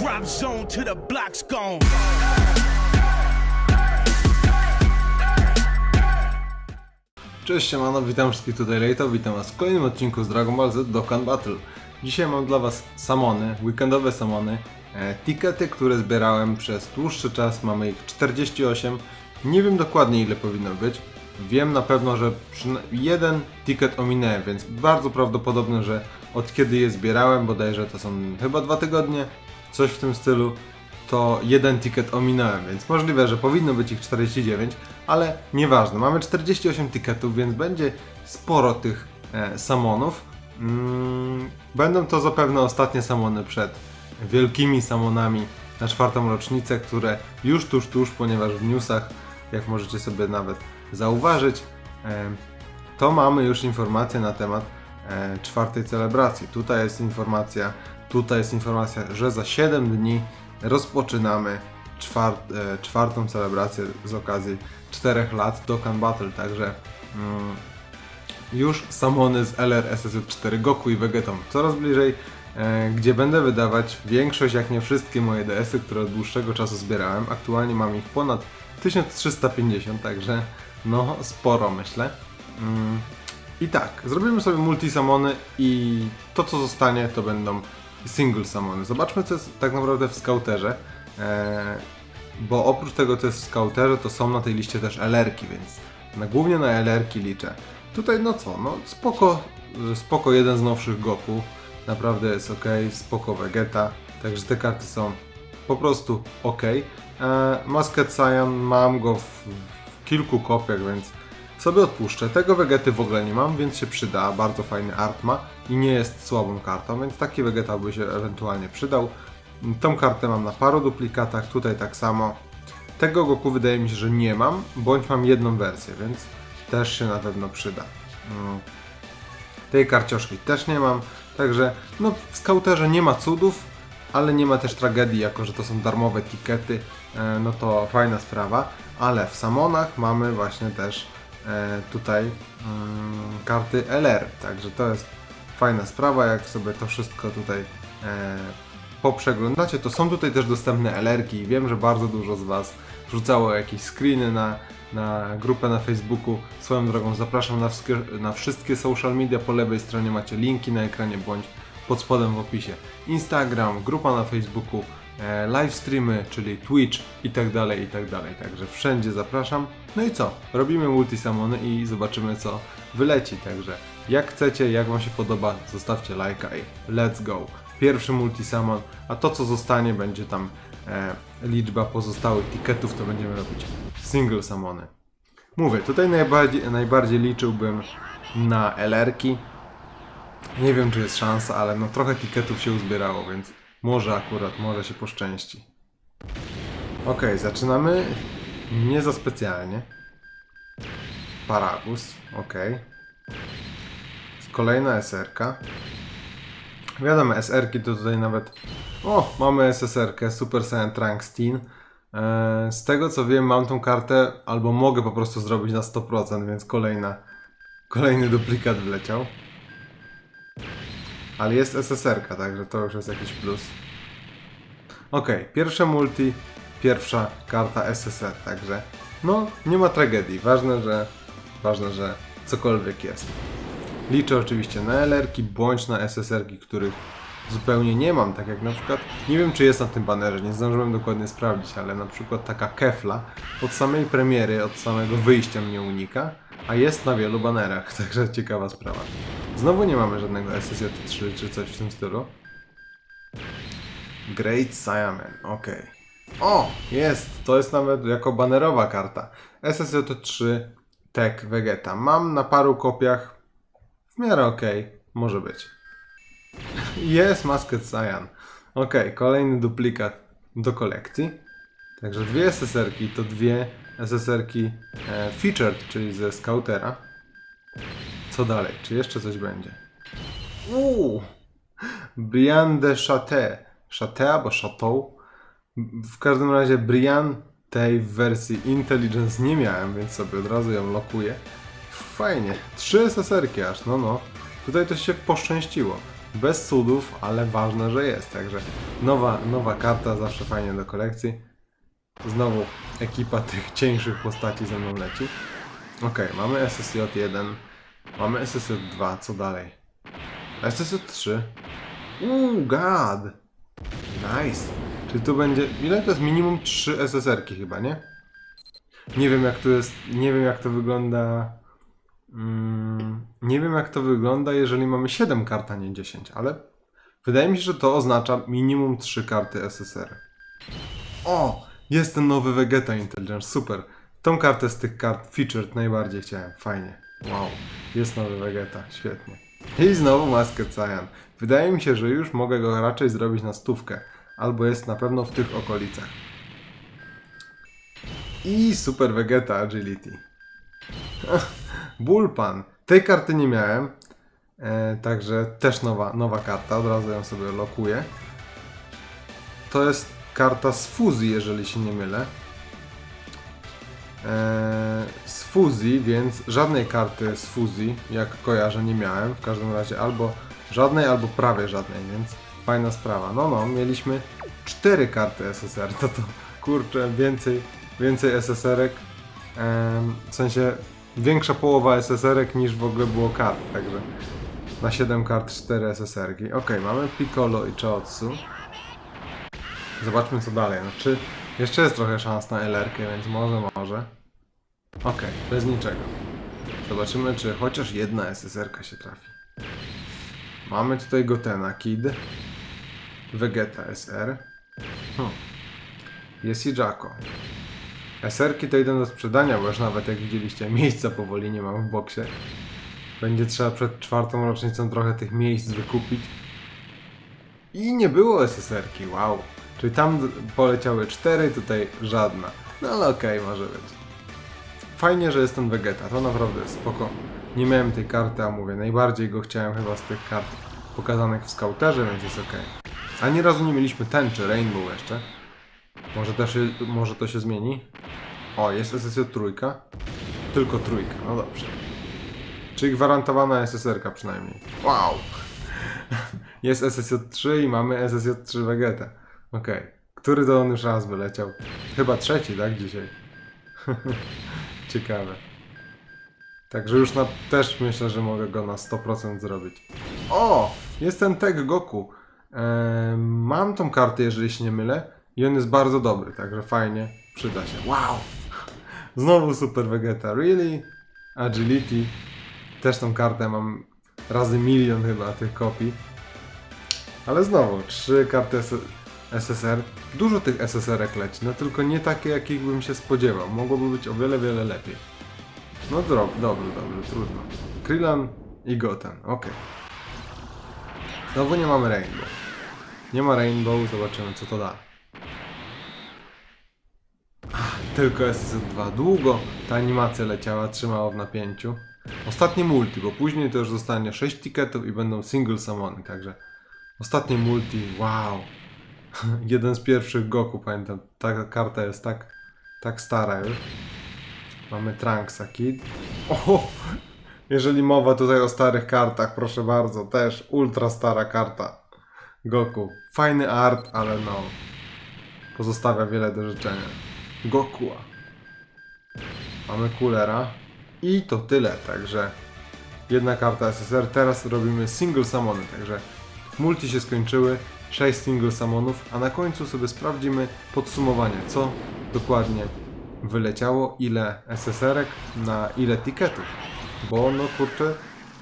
Drop zone to the block's gone. Cześć siemano, witam wszystkich tutaj Lejto, witam was w kolejnym odcinku z Dragon Ball Z Dokkan Battle. Dzisiaj mam dla was samony, weekendowe samony, e, tikety, które zbierałem przez dłuższy czas, mamy ich 48, nie wiem dokładnie ile powinno być, wiem na pewno, że jeden ticket ominęłem, więc bardzo prawdopodobne, że od kiedy je zbierałem, bodajże to są chyba dwa tygodnie, coś w tym stylu, to jeden ticket ominąłem, więc możliwe, że powinno być ich 49, ale nieważne. Mamy 48 ticketów, więc będzie sporo tych e, samonów. Mm, będą to zapewne ostatnie samony przed wielkimi samonami na czwartą rocznicę, które już tuż, tuż, ponieważ w newsach, jak możecie sobie nawet zauważyć, e, to mamy już informacje na temat e, czwartej celebracji. Tutaj jest informacja, tutaj jest informacja, że za 7 dni rozpoczynamy czwart, e, czwartą celebrację z okazji 4 lat Dokkan Battle, także mm, już samony z LRSS4 Goku i Vegetom coraz bliżej, e, gdzie będę wydawać większość, jak nie wszystkie moje DS-y, które od dłuższego czasu zbierałem. Aktualnie mam ich ponad 1350, także no sporo myślę. Mm, I tak, zrobimy sobie multi-samony i to co zostanie to będą single samony. Zobaczmy co jest tak naprawdę w Scouterze. E, bo oprócz tego co jest w Scouterze to są na tej liście też LR-ki, więc na, głównie na LR-ki liczę. Tutaj no co, no spoko, spoko jeden z nowszych Goku, naprawdę jest ok, spoko Vegeta, także te karty są po prostu ok. E, Musket Cyan mam go w, w kilku kopiach, więc sobie odpuszczę. Tego Vegety w ogóle nie mam, więc się przyda, bardzo fajny art ma i nie jest słabą kartą, więc taki Vegeta by się ewentualnie przydał. Tą kartę mam na paru duplikatach, tutaj tak samo. Tego Goku wydaje mi się, że nie mam, bądź mam jedną wersję, więc też się na pewno przyda. Mm. Tej karcioszki też nie mam, także no w skauterze nie ma cudów, ale nie ma też tragedii, jako że to są darmowe tikety, e, no to fajna sprawa, ale w Samonach mamy właśnie też tutaj mm, karty LR, także to jest fajna sprawa, jak sobie to wszystko tutaj e, poprzeglądacie, to są tutaj też dostępne LR-ki wiem, że bardzo dużo z Was wrzucało jakieś screeny na, na grupę na Facebooku. Swoją drogą zapraszam na, na wszystkie social media, po lewej stronie macie linki na ekranie bądź pod spodem w opisie. Instagram, grupa na Facebooku, e, live streamy, czyli Twitch i tak dalej, i tak dalej. Także wszędzie zapraszam. No i co? Robimy multisamony i zobaczymy co wyleci. Także jak chcecie, jak Wam się podoba, zostawcie lajka i let's go. Pierwszy multisamon, a to co zostanie będzie tam e, liczba pozostałych tiketów, to będziemy robić single samony. Mówię, tutaj najbardziej, najbardziej liczyłbym na LR-ki. Nie wiem, czy jest szansa, ale no trochę tiketów się uzbierało, więc może akurat, może się poszczęści. Ok, zaczynamy nie za specjalnie. Paragus, ok. Kolejna SR-ka. Wiadomo, SR-ki to tutaj nawet... O, mamy SSR-kę, Super Saiyan Trunks Teen. Eee, Z tego co wiem, mam tą kartę, albo mogę po prostu zrobić na 100%, więc kolejna, kolejny duplikat wleciał. Ale jest SSR-ka, także to już jest jakiś plus. Ok, pierwsze multi, pierwsza karta SSR, także no nie ma tragedii. Ważne, że ważne, że cokolwiek jest. Liczę oczywiście na LR-ki bądź na SSR-ki, których zupełnie nie mam, tak jak na przykład, nie wiem czy jest na tym banerze, nie zdążyłem dokładnie sprawdzić, ale na przykład taka Kefla od samej premiery, od samego wyjścia mnie unika, a jest na wielu banerach, także ciekawa sprawa. Znowu nie mamy żadnego SSJ3 czy coś w tym stylu. Great Saiyaman, okej. O, jest, to jest nawet jako banerowa karta. SSJ3 Tech Vegeta. Mam na paru kopiach, w miarę okej, może być. Jest Masked Cyan. Ok, kolejny duplikat do kolekcji. Także dwie SSR-ki to dwie SSR-ki e, featured, czyli ze Scoutera. Co dalej? Czy jeszcze coś będzie? Uuu! Brian de Châté. Châté albo Chateau. W każdym razie Brian tej wersji Intelligence nie miałem, więc sobie od razu ją lokuję. Fajnie. Trzy SSR-ki aż, no no. Tutaj to się poszczęściło. Bez cudów, ale ważne, że jest. Także nowa, nowa karta zawsze fajnie do kolekcji. Znowu ekipa tych cieńszych postaci ze mną leci. Okej, mamy SSJ1, mamy SSJ2, co dalej? SSJ3. Uuu, god! Nice. Czyli tu będzie. Ile to jest minimum 3 SSR-ki chyba, nie? Nie wiem jak to jest. Nie wiem jak to wygląda. Mm, nie wiem jak to wygląda, jeżeli mamy 7 kart, a nie 10, ale wydaje mi się, że to oznacza minimum 3 karty SSR. O! Jest ten nowy Vegeta Intelligence, super. Tą kartę z tych kart featured najbardziej chciałem, fajnie. Wow, jest nowy Vegeta, świetnie. I znowu Masked Cyan. Wydaje mi się, że już mogę go raczej zrobić na stówkę, albo jest na pewno w tych okolicach. I Super Vegeta Agility. Bullpan. Tej karty nie miałem, e, także też nowa, nowa karta, od razu ją sobie lokuję. To jest karta z fuzji, jeżeli się nie mylę. Z fuzji, więc żadnej karty z fuzji, jak kojarzę, nie miałem. W każdym razie albo żadnej, albo prawie żadnej, więc fajna sprawa. No, no, mieliśmy cztery karty SSR, to to kurczę, więcej, więcej SSR-ek. W sensie większa połowa SSR-ek niż w ogóle było kart, także na 7 kart 4 SSR-ki. Ok, mamy Piccolo i Chaotsu. Zobaczmy co dalej. No, czy jeszcze jest trochę szans na LR-kę, więc może, może. Okej, bez niczego. Zobaczymy, czy chociaż jedna SSR-ka się trafi. Mamy tutaj Gotena Kid. Vegeta SR. Hm. Jest i Jacko. SR-ki to idą do sprzedania, bo już nawet jak widzieliście, miejsca powoli nie mam w boksie. Będzie trzeba przed czwartą rocznicą trochę tych miejsc wykupić. I nie było SSR-ki, wow. Czyli tam poleciały cztery, tutaj żadna. No ale okej, może być. Fajnie, że jest ten Vegeta, to naprawdę jest spoko. Nie miałem tej karty, a mówię, najbardziej go chciałem chyba z tych kart pokazanych w skauterze, więc jest okej. Ani razu nie mieliśmy tęczy, Rainbow jeszcze. Może, też może to się zmieni? O, jest SSJ trójka. Tylko trójka, no dobrze. Czyli gwarantowana SSR-ka przynajmniej. Wow! Jest SSJ3 i mamy SSJ3 Vegeta. Okej. Który to on już raz wyleciał? Chyba trzeci, tak? Dzisiaj. Ciekawe. Także już na, też myślę, że mogę go na 100% zrobić. O! Jest ten tag Goku. Eee, mam tą kartę, jeżeli się nie mylę. I on jest bardzo dobry, także fajnie. Przyda się. Wow! Znowu Super Vegeta. Really? Agility. Też tą kartę mam razy milion chyba tych kopii. Ale znowu, trzy karty SSR. Dużo tych SSR-ek leci, no tylko nie takie, jakich bym się spodziewał. Mogłoby być o wiele, wiele lepiej. No dro- dobrze, dobrze, trudno. Krillin i Goten, okej. Znowu nie mamy Rainbow. Nie ma Rainbow, zobaczymy co to da. Ach, Tylko SSR2. Długo ta animacja leciała, trzymało w napięciu. Ostatnie multi, bo później to już zostanie 6 tiketów i będą single summony, także ostatnie multi, wow. Jeden z pierwszych Goku, pamiętam. Ta karta jest tak, tak stara już. Mamy Trunksa Kid. O! Jeżeli mowa tutaj o starych kartach, proszę bardzo, też ultra stara karta. Goku. Fajny art, ale no. Pozostawia wiele do życzenia. Gokua. Mamy Coolera. I to tyle, także jedna karta SSR. Teraz robimy single summony, także multi się skończyły, 6 single summonów, a na końcu sobie sprawdzimy podsumowanie, co dokładnie wyleciało, ile SSR-ek na ile tiketów. Bo no kurczę,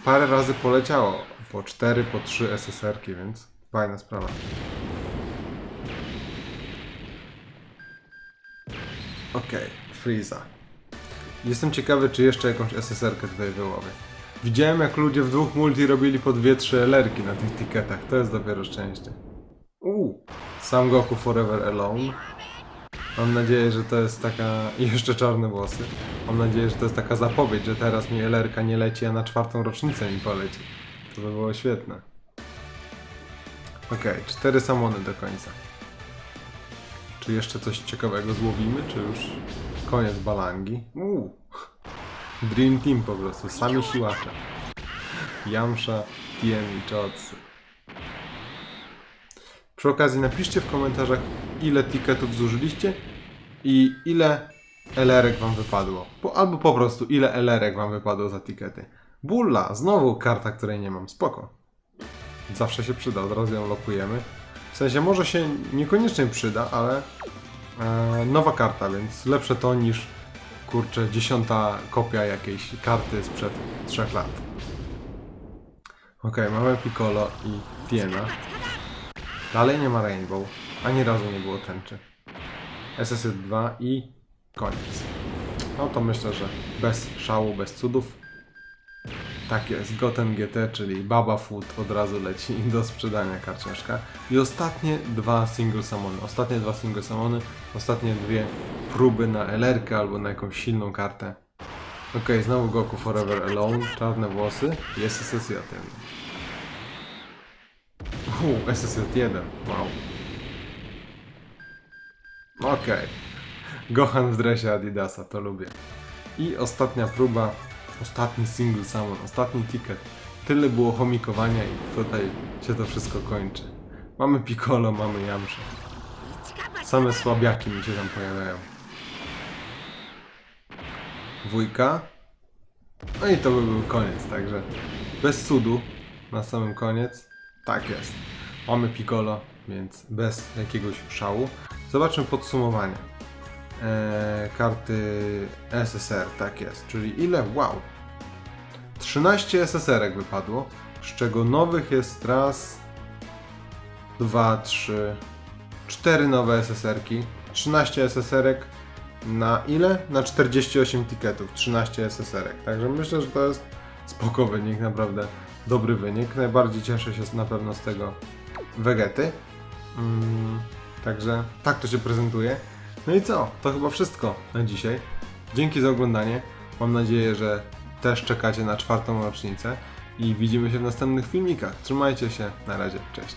parę razy poleciało, po 4, po 3 SSR-ki, więc fajna sprawa. Okej, Freeza. Jestem ciekawy, czy jeszcze jakąś SSR-kę tutaj wyłowię. Widziałem, jak ludzie w dwóch multi robili po 2-3 LR-ki na tych tiketach. To jest dopiero szczęście. Uuu, Sam Goku Forever Alone. Mam nadzieję, że to jest taka... jeszcze czarne włosy. Mam nadzieję, że to jest taka zapowiedź, że teraz mi LR-ka nie leci, a na czwartą rocznicę mi poleci. To by było świetne. Okej, cztery samony do końca. Czy jeszcze coś ciekawego złowimy, czy już koniec balangi? Uuu. Dream Team po prostu, sami siłacze. Yamsha, TM i Chotsy. Przy okazji napiszcie w komentarzach, ile tiketów zużyliście i ile LR-ek wam wypadło. Po, albo po prostu, ile LR-ek wam wypadło za tikety. Bulla, znowu karta, której nie mam. Spoko. Zawsze się przyda, od razu ją lokujemy. W sensie może się niekoniecznie przyda, ale e, nowa karta, więc lepsze to niż kurczę dziesiąta kopia jakiejś karty sprzed trzech lat. Okej, mamy Piccolo i Tiena. Dalej nie ma Rainbow. Ani razu nie było tęczy. SS2 i koniec. No to myślę, że bez szału, bez cudów. Tak jest, Goten GT, czyli Baba Food od razu leci do sprzedania karciążka. I ostatnie dwa single summony. Ostatnie dwa single summony, ostatnie dwie próby na LR albo na jakąś silną kartę. Okej, znowu Goku Forever Alone, czarne włosy i SSJ. Uuu, SSJ1, wow. Okej. Gohan w dresie Adidasa, to lubię. I ostatnia próba, ostatni single summon, ostatni ticket. Tyle było chomikowania i tutaj się to wszystko kończy. Mamy Piccolo, mamy Yamcha. Same słabiaki mi się tam pojawiają. Dwójka. No i to by był koniec, także bez cudu na samym koniec. Tak jest. Mamy Piccolo, więc bez jakiegoś szału. Zobaczmy podsumowanie. Eee, karty SSR, tak jest. Czyli ile? Wow. 13 SSR-ek wypadło, z czego nowych jest raz, dwa, trzy, cztery nowe SSR-ki. 13 SSR-ek na ile? Na 48 tiketów, 13 SSR-ek. Także myślę, że to jest spoko wynik, naprawdę dobry wynik. Najbardziej cieszę się na pewno z tego Vegety. Mm, także tak to się prezentuje. No i co? To chyba wszystko na dzisiaj. Dzięki za oglądanie. Mam nadzieję, że też czekacie na czwartą rocznicę i widzimy się w następnych filmikach. Trzymajcie się, na razie, cześć.